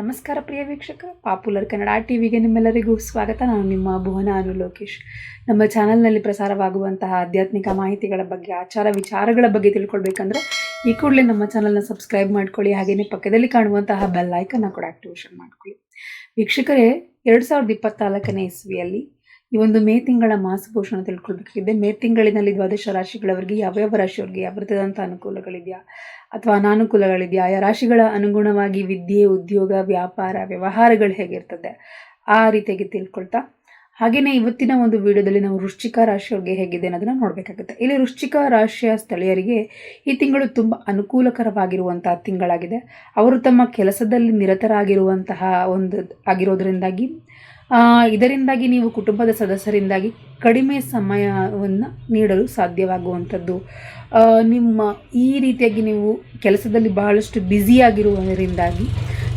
ನಮಸ್ಕಾರ ಪ್ರಿಯ ವೀಕ್ಷಕ. Popular Kannada T ವಿಗೆ ನಿಮ್ಮೆಲ್ಲರಿಗೂ ಸ್ವಾಗತ. ನಾನು ನಿಮ್ಮ ಭುವನ ಅನು ಲೋಕೇಶ್. ನಮ್ಮ ಚಾನಲ್ನಲ್ಲಿ ಪ್ರಸಾರವಾಗುವಂತಹ ಆಧ್ಯಾತ್ಮಿಕ ಮಾಹಿತಿಗಳ ಬಗ್ಗೆ, ಆಚಾರ ವಿಚಾರಗಳ ಬಗ್ಗೆ ತಿಳ್ಕೊಳ್ಬೇಕಂದ್ರೆ, ಈ ಕೂಡಲೇ ನಮ್ಮ ಚಾನಲ್ನ ಸಬ್ಸ್ಕ್ರೈಬ್ ಮಾಡ್ಕೊಳ್ಳಿ. ಹಾಗೆಯೇ ಪಕ್ಕದಲ್ಲಿ ಕಾಣುವಂತಹ ಬೆಲ್ ಐಕನ್ನ ಕೂಡ ಆಕ್ಟಿವೇಷನ್ ಮಾಡ್ಕೊಳ್ಳಿ. ವೀಕ್ಷಕರೇ, ಎರಡು ಸಾವಿರದ ಇಪ್ಪತ್ತ್ನಾಲ್ಕನೇ ಇಸ್ವಿಯಲ್ಲಿ ಈ ಒಂದು ಮೇ ತಿಂಗಳ ಮಾಸಪೋಷಣ ತಿಳ್ಕೊಳ್ಬೇಕಿದೆ. ಮೇ ತಿಂಗಳಿನಲ್ಲಿ ದ್ವಾದಶ ರಾಶಿಗಳವರಿಗೆ ಯಾವ್ಯಾವ ರಾಶಿಯವರಿಗೆ ಯಾವ ರೀತಿಯಾದಂಥ ಅನುಕೂಲಗಳಿದೆಯಾ? ಅಥವಾ ಅನಾನುಕೂಲಗಳಿದೆಯಾ? ಆಯಾ ರಾಶಿಗಳ ಅನುಗುಣವಾಗಿ ವಿದ್ಯೆ, ಉದ್ಯೋಗ, ವ್ಯಾಪಾರ, ವ್ಯವಹಾರಗಳು ಹೇಗಿರ್ತದೆ? ಆ ರೀತಿಯಾಗಿ ತಿಳ್ಕೊಳ್ತಾ. ಹಾಗೆಯೇ ಇವತ್ತಿನ ಒಂದು ವಿಡಿಯೋದಲ್ಲಿ ನಾವು ವೃಶ್ಚಿಕ ರಾಶಿಯವ್ರಿಗೆ ಹೇಗಿದೆ ಅನ್ನೋದನ್ನು ನೋಡಬೇಕಾಗುತ್ತೆ. ಇಲ್ಲಿ ವೃಶ್ಚಿಕ ರಾಶಿಯ ಸ್ಥಳೀಯರಿಗೆ ಈ ತಿಂಗಳು ತುಂಬ ಅನುಕೂಲಕರವಾಗಿರುವಂತಹ ತಿಂಗಳಾಗಿದೆ. ಅವರು ತಮ್ಮ ಕೆಲಸದಲ್ಲಿ ನಿರತರಾಗಿರುವಂತಹ ಒಂದು, ಆಗಿರೋದ್ರಿಂದಾಗಿ ಇದರಿಂದಾಗಿ ನೀವು ಕುಟುಂಬದ ಸದಸ್ಯರಿಂದಾಗಿ ಕಡಿಮೆ ಸಮಯವನ್ನು ನೀಡಲು ಸಾಧ್ಯವಾಗುವಂಥದ್ದು. ನಿಮ್ಮ ಈ ರೀತಿಯಾಗಿ ನೀವು ಕೆಲಸದಲ್ಲಿ ಬಹಳಷ್ಟು ಬ್ಯುಸಿಯಾಗಿರುವುದರಿಂದಾಗಿ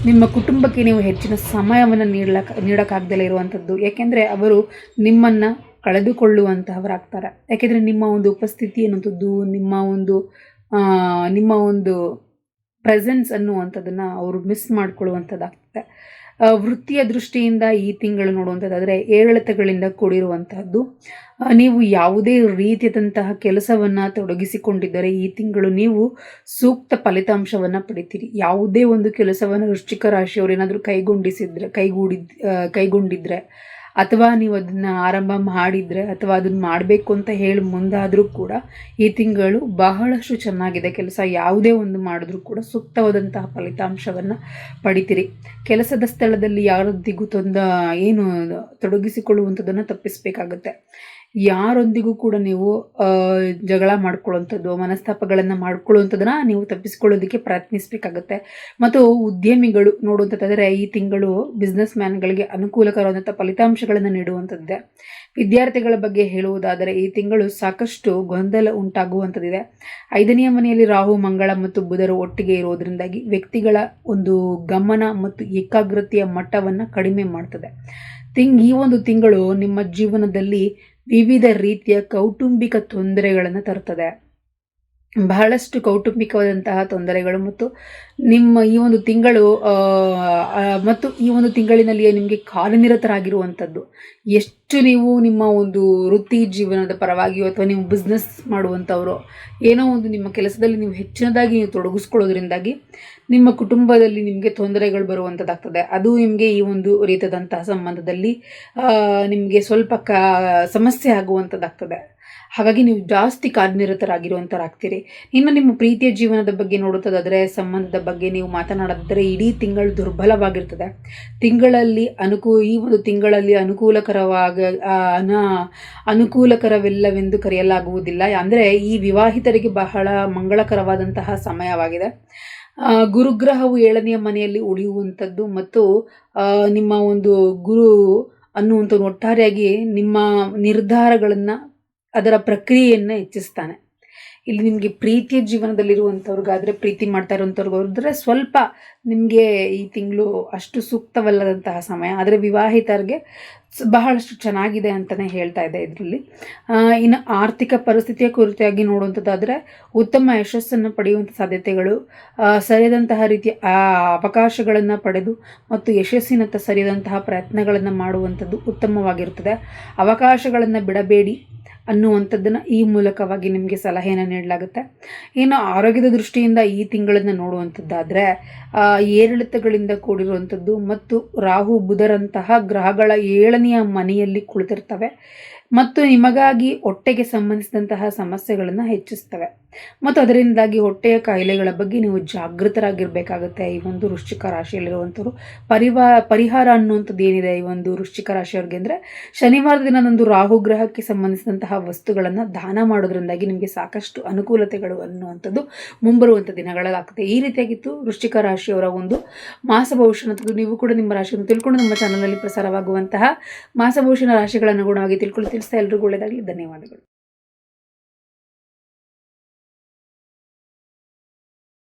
ನಿಮ್ಮ ಕುಟುಂಬಕ್ಕೆ ನೀವು ಹೆಚ್ಚಿನ ಸಮಯವನ್ನು ನೀಡಲಕ್ಕ ನೀಡೋಕ್ಕಾಗ್ದಲೇ ಇರುವಂಥದ್ದು. ಯಾಕೆಂದರೆ ಅವರು ನಿಮ್ಮನ್ನು ಕಳೆದುಕೊಳ್ಳುವಂತಹವರಾಗ್ತಾರೆ. ಯಾಕೆಂದರೆ ನಿಮ್ಮ ಒಂದು ಉಪಸ್ಥಿತಿ ಅನ್ನುವಂಥದ್ದು, ನಿಮ್ಮ ಒಂದು ನಿಮ್ಮ ಒಂದು ಪ್ರೆಸೆನ್ಸ್ ಅನ್ನುವಂಥದ್ದನ್ನು ಅವರು ಮಿಸ್ ಮಾಡ್ಕೊಳ್ಳುವಂಥದ್ದಾಗ್ತದೆ. ವೃತ್ತಿಯ ದೃಷ್ಟಿಯಿಂದ ಈ ತಿಂಗಳು ನೋಡುವಂಥದ್ದಾದರೆ ಏರಿಳಿತಗಳಿಂದ ಕೂಡಿರುವಂತಹದ್ದು ನೀವು ಯಾವುದೇ ರೀತಿಯಾದಂತಹ ಕೆಲಸವನ್ನು ತೊಡಗಿಸಿಕೊಂಡಿದ್ದರೆ ಈ ತಿಂಗಳು ನೀವು ಸೂಕ್ತ ಫಲಿತಾಂಶವನ್ನು ಪಡಿತೀರಿ. ಯಾವುದೇ ಒಂದು ಕೆಲಸವನ್ನು ವೃಶ್ಚಿಕ ರಾಶಿಯವರು ಏನಾದರೂ ಕೈಗೊಂಡಿಸಿದ್ರೆ, ಕೈಗೂಡಿದ್ ಕೈಗೊಂಡಿದ್ರೆ ಅಥವಾ ನೀವು ಅದನ್ನು ಆರಂಭ ಮಾಡಿದರೆ ಅಥವಾ ಅದನ್ನು ಮಾಡಬೇಕು ಅಂತ ಹೇಳಿ ಮುಂದಾದರೂ ಕೂಡ ಈ ತಿಂಗಳು ಬಹಳಷ್ಟು ಚೆನ್ನಾಗಿದೆ. ಕೆಲಸ ಯಾವುದೇ ಒಂದು ಮಾಡಿದ್ರೂ ಕೂಡ ಸೂಕ್ತವಾದಂತಹ ಫಲಿತಾಂಶವನ್ನು ಪಡಿತೀರಿ. ಕೆಲಸದ ಸ್ಥಳದಲ್ಲಿ ಯಾರೊಂದಿಗೂ ತೊಂದ ಏನು ತೊಡಗಿಸಿಕೊಳ್ಳುವಂಥದ್ದನ್ನು ತಪ್ಪಿಸಬೇಕಾಗುತ್ತೆ. ಯಾರೊಂದಿಗೂ ಕೂಡ ನೀವು ಜಗಳ ಮಾಡ್ಕೊಳ್ಳುವಂಥದ್ದು, ಮನಸ್ತಾಪಗಳನ್ನು ಮಾಡ್ಕೊಳ್ಳುವಂಥದ್ದನ್ನ ನೀವು ತಪ್ಪಿಸ್ಕೊಳ್ಳೋದಕ್ಕೆ ಪ್ರಯತ್ನಿಸಬೇಕಾಗುತ್ತೆ. ಮತ್ತು ಉದ್ಯಮಿಗಳು ನೋಡುವಂಥದ್ದಾದರೆ ಈ ತಿಂಗಳು ಬಿಸ್ನೆಸ್ ಮ್ಯಾನ್ಗಳಿಗೆ ಅನುಕೂಲಕರವಾದಂಥ ಫಲಿತಾಂಶಗಳನ್ನು ನೀಡುವಂಥದ್ದೇ. ವಿದ್ಯಾರ್ಥಿಗಳ ಬಗ್ಗೆ ಹೇಳುವುದಾದರೆ ಈ ತಿಂಗಳು ಸಾಕಷ್ಟು ಗೊಂದಲ ಉಂಟಾಗುವಂಥದ್ದಿದೆ. ಐದನೆಯ ಮನೆಯಲ್ಲಿ ರಾಹು, ಮಂಗಳ ಮತ್ತು ಬುಧರು ಒಟ್ಟಿಗೆ ಇರುವುದರಿಂದಾಗಿ ವ್ಯಕ್ತಿಗಳ ಒಂದು ಗಮನ ಮತ್ತು ಏಕಾಗ್ರತೆಯ ಮಟ್ಟವನ್ನು ಕಡಿಮೆ ಮಾಡ್ತದೆ. ತಿಂಗ್, ಈ ಒಂದು ತಿಂಗಳು ನಿಮ್ಮ ಜೀವನದಲ್ಲಿ ವಿವಿಧ ರೀತಿಯ ಕೌಟುಂಬಿಕ ತೊಂದರೆಗಳನ್ನು ತರ್ತದೆ. ಬಹಳಷ್ಟು ಕೌಟುಂಬಿಕವಾದಂತಹ ತೊಂದರೆಗಳು ಮತ್ತು ನಿಮ್ಮ ಈ ಒಂದು ತಿಂಗಳು ಮತ್ತು ಈ ಒಂದು ತಿಂಗಳಿನಲ್ಲಿಯೇ ನಿಮಗೆ ಕಾರ್ಯನಿರತರಾಗಿರುವಂಥದ್ದು. ಎಷ್ಟು ನೀವು ನಿಮ್ಮ ಒಂದು ವೃತ್ತಿ ಜೀವನದ ಪರವಾಗಿಯೋ ಅಥವಾ ನೀವು ಬಿಸ್ನೆಸ್ ಮಾಡುವಂಥವ್ರು, ಏನೋ ಒಂದು ನಿಮ್ಮ ಕೆಲಸದಲ್ಲಿ ನೀವು ಹೆಚ್ಚಿನದಾಗಿ ನೀವು ತೊಡಗಿಸ್ಕೊಳ್ಳೋದ್ರಿಂದಾಗಿ ನಿಮ್ಮ ಕುಟುಂಬದಲ್ಲಿ ನಿಮಗೆ ತೊಂದರೆಗಳು ಬರುವಂಥದ್ದಾಗ್ತದೆ. ಅದು ನಿಮಗೆ ಈ ಒಂದು ರೀತಿಯಾದಂತಹ ಸಂಬಂಧದಲ್ಲಿ ನಿಮಗೆ ಸ್ವಲ್ಪ ಕ, ಸಮಸ್ಯೆ ಆಗುವಂಥದ್ದಾಗ್ತದೆ. ಹಾಗಾಗಿ ನೀವು ಜಾಸ್ತಿ ಕಾರ್ಯನಿರತರಾಗಿರುವಂಥರಾಗ್ತೀರಿ ಇನ್ನು ನಿಮ್ಮ ಪ್ರೀತಿಯ ಜೀವನದ ಬಗ್ಗೆ ನೋಡುತ್ತದಾದರೆ, ಸಂಬಂಧದ ಬಗ್ಗೆ ನೀವು ಮಾತನಾಡದಿದ್ದರೆ ಇಡೀ ತಿಂಗಳು ದುರ್ಬಲವಾಗಿರ್ತದೆ. ತಿಂಗಳಲ್ಲಿ ಅನುಕೂ, ಈ ಒಂದು ತಿಂಗಳಲ್ಲಿ ಅನುಕೂಲಕರವಾಗ ಅನ, ಅನುಕೂಲಕರವಿಲ್ಲವೆಂದು ಕರೆಯಲಾಗುವುದಿಲ್ಲ. ಅಂದರೆ ಈ ವಿವಾಹಿತರಿಗೆ ಬಹಳ ಮಂಗಳಕರವಾದಂತಹ ಸಮಯವಾಗಿದೆ. ಗುರುಗ್ರಹವು ಏಳನೆಯ ಮನೆಯಲ್ಲಿ ಉಳಿಯುವಂಥದ್ದು ಮತ್ತು ನಿಮ್ಮ ಒಂದು ಗುರು ಅನ್ನುವಂಥ ಒಟ್ಟಾರೆಯಾಗಿ ನಿಮ್ಮ ನಿರ್ಧಾರಗಳನ್ನು ಅದರ ಪ್ರಕ್ರಿಯೆಯನ್ನು ಹೆಚ್ಚಿಸ್ತಾನೆ. ಇಲ್ಲಿ ನಿಮಗೆ ಪ್ರೀತಿಯ ಜೀವನದಲ್ಲಿರುವಂಥವ್ರಿಗಾದರೆ ಪ್ರೀತಿ ಮಾಡ್ತಾ ಇರುವಂಥವ್ರಿಗಾದ್ರೆ ಸ್ವಲ್ಪ ನಿಮಗೆ ಈ ತಿಂಗಳು ಅಷ್ಟು ಸೂಕ್ತವಲ್ಲದಂತಹ ಸಮಯ. ಆದರೆ ವಿವಾಹಿತರಿಗೆ ಬಹಳಷ್ಟು ಚೆನ್ನಾಗಿದೆ ಅಂತಲೇ ಹೇಳ್ತಾ ಇದೆ ಇದರಲ್ಲಿ. ಇನ್ನು ಆರ್ಥಿಕ ಪರಿಸ್ಥಿತಿಯ ಕುರಿತಾಗಿ ನೋಡುವಂಥದ್ದಾದರೆ ಉತ್ತಮ ಯಶಸ್ಸನ್ನು ಪಡೆಯುವಂಥ ಸಾಧ್ಯತೆಗಳು ಸರಿಯಾದಂತಹ ರೀತಿಯ ಅವಕಾಶಗಳನ್ನು ಪಡೆದು ಮತ್ತು ಯಶಸ್ಸಿನತ್ತ ಸರಿಯಾದಂತಹ ಪ್ರಯತ್ನಗಳನ್ನು ಮಾಡುವಂಥದ್ದು ಉತ್ತಮವಾಗಿರುತ್ತದೆ. ಅವಕಾಶಗಳನ್ನು ಬಿಡಬೇಡಿ ಅನ್ನುವಂಥದ್ದನ್ನು ಈ ಮೂಲಕವಾಗಿ ನಿಮಗೆ ಸಲಹೆಯನ್ನು ನೀಡಲಾಗುತ್ತೆ. ಇನ್ನು ಆರೋಗ್ಯದ ದೃಷ್ಟಿಯಿಂದ ಈ ತಿಂಗಳನ್ನು ನೋಡುವಂಥದ್ದಾದರೆ ಏರಿಳಿತಗಳಿಂದ ಕೂಡಿರುವಂಥದ್ದು ಮತ್ತು ರಾಹು ಬುಧರಂತಹ ಗ್ರಹಗಳ ಏಳನೆಯ ಮನೆಯಲ್ಲಿ ಕುಳಿತಿರ್ತವೆ. ಮತ್ತು ನಿಮಗಾಗಿ ಹೊಟ್ಟೆಗೆ ಸಂಬಂಧಿಸಿದಂತಹ ಸಮಸ್ಯೆಗಳನ್ನು ಹೆಚ್ಚಿಸ್ತವೆ. ಮತ್ತು ಅದರಿಂದಾಗಿ ಹೊಟ್ಟೆಯ ಕಾಯಿಲೆಗಳ ಬಗ್ಗೆ ನೀವು ಜಾಗೃತರಾಗಿರಬೇಕಾಗುತ್ತೆ. ಈ ಒಂದು ವೃಶ್ಚಿಕ ರಾಶಿಯಲ್ಲಿರುವಂಥವ್ರು. ಪರಿವಾ, ಪರಿಹಾರ ಅನ್ನುವಂಥದ್ದು ಏನಿದೆ ಈ ಒಂದು ವೃಶ್ಚಿಕ ರಾಶಿಯವ್ರಿಗೆ ಅಂದರೆ, ಶನಿವಾರದ ದಿನದಂದು ರಾಹುಗ್ರಹಕ್ಕೆ ಸಂಬಂಧಿಸಿದಂತಹ ವಸ್ತುಗಳನ್ನು ದಾನ ಮಾಡೋದ್ರಿಂದಾಗಿ ನಿಮಗೆ ಸಾಕಷ್ಟು ಅನುಕೂಲತೆಗಳು ಅನ್ನುವಂಥದ್ದು ಮುಂಬರುವಂಥ ದಿನಗಳಲ್ಲಾಗುತ್ತೆ ಈ ರೀತಿಯಾಗಿತ್ತು ವೃಶ್ಚಿಕ ರಾಶಿಯವರ ಒಂದು ಮಾಸ ಭವಿಷ್ಯನದ್ದು ನೀವು ಕೂಡ ನಿಮ್ಮ ರಾಶಿಯನ್ನು ತಿಳ್ಕೊಂಡು ನಮ್ಮ ಚಾನಲಲ್ಲಿ ಪ್ರಸಾರವಾಗುವಂತಹ ಮಾಸ ಭವಿಷ್ಯನ ರಾಶಿಗಳ ಅನುಗುಣವಾಗಿ ತಿಳ್ಕೊಂಡು ತಿಳಿಸ್ತಾ ಎಲ್ರಿಗೂ ಒಳ್ಳೆಯದಾಗಲಿ ಧನ್ಯವಾದಗಳು.